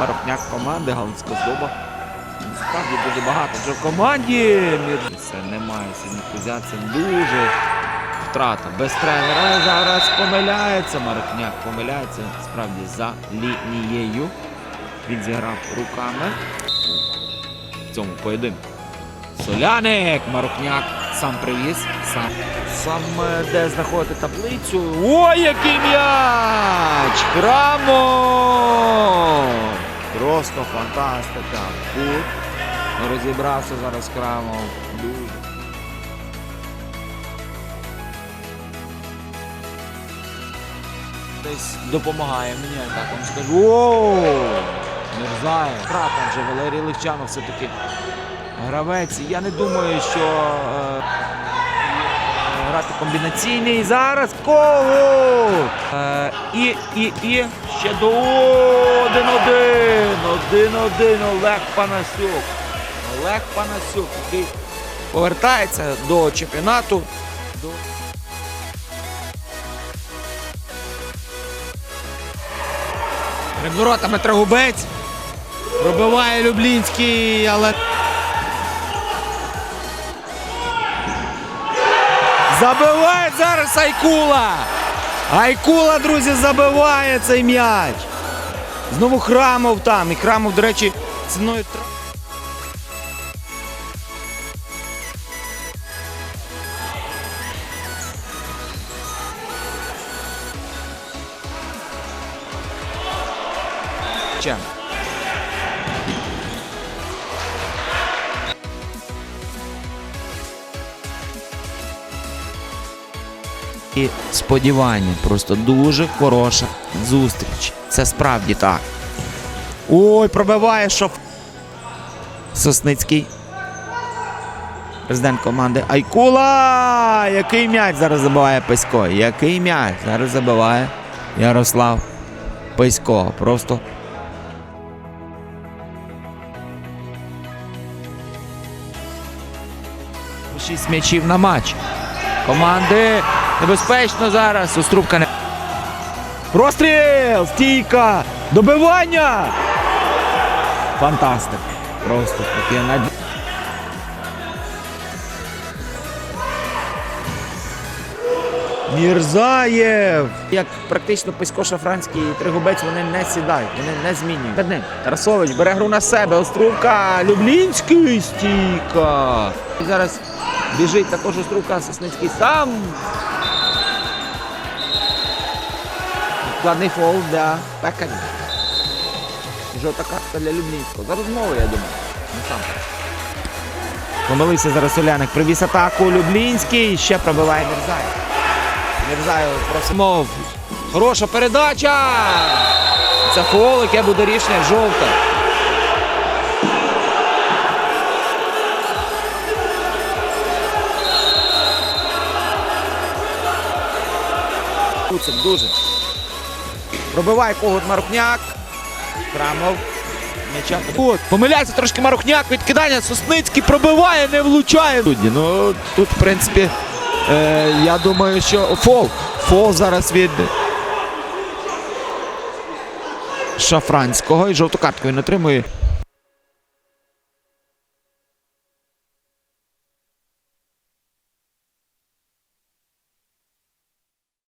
Марохняк команди Галицька здоба. Насправді дуже багато вже в команді. Це немає сьогодні Кузя, це дуже втрата. Без тренера зараз помиляється. Марохняк помиляється справді за лінією. Він зіграв руками в цьому поєдинку. Соляник, Марухняк сам привіз, сам, сам е, де знаходити таблицю. Ой, який м'яч! Храмов! Просто фантастика. Кут. Розібрався зараз. Дуже. Десь допомагає мені, я так вам скажу. Мерзає. Трата вже Валерій Легчанов все-таки гравець. Я не думаю, що е, грати комбінаційний. Зараз кого? Е, і, і, і ще до один-один. Один-один Олег Панасюк. Олег Панасюк, який повертається до чемпіонату. До... Перед Трагубець. Пробиває Люблінський, але. Забиває зараз Айкула. Айкула, друзі, забиває цей м'яч. Знову Храмов там. І Храмов, до речі, ціною Чем? І сподівання. Просто дуже хороша зустріч. Це справді так. Ой, пробиває шоф. Сосницький. Президент команди Айкула! Який м'яч зараз забиває Песько? Який м'яч зараз забиває Ярослав Песько. Просто Шість м'ячів на матч. Команди небезпечно зараз. Острубка не. Простріл! Стійка! Добивання! Фантастика. Просто таке над... Мірзаєв! Як практично Писько Шафранський і Тригубець вони не сідають, вони не змінюють. Перед ним Тарасович бере гру на себе. Острувка Люблінський стійка. І зараз біжить також Острувка Сосницький сам. Складний фол для Пекаря. Жовта картка для Люблінського. За розмову, я думаю. Насамперед. Помилився зараз Соляник. Привіз атаку Люблінський. Ще пробиває Мірзаєв. Мірзаєв просимо. Хороша передача. Це фол, яке буде рішення. Куцик дуже. Пробиває когут Марухняк. Крамов. М'яча. От, помиляється трошки Марухняк. Відкидання Сосницький пробиває, не влучає. Судді, Ну тут, в принципі, е, я думаю, що фол. Фол зараз від Шафранського. І жовту картку він отримує.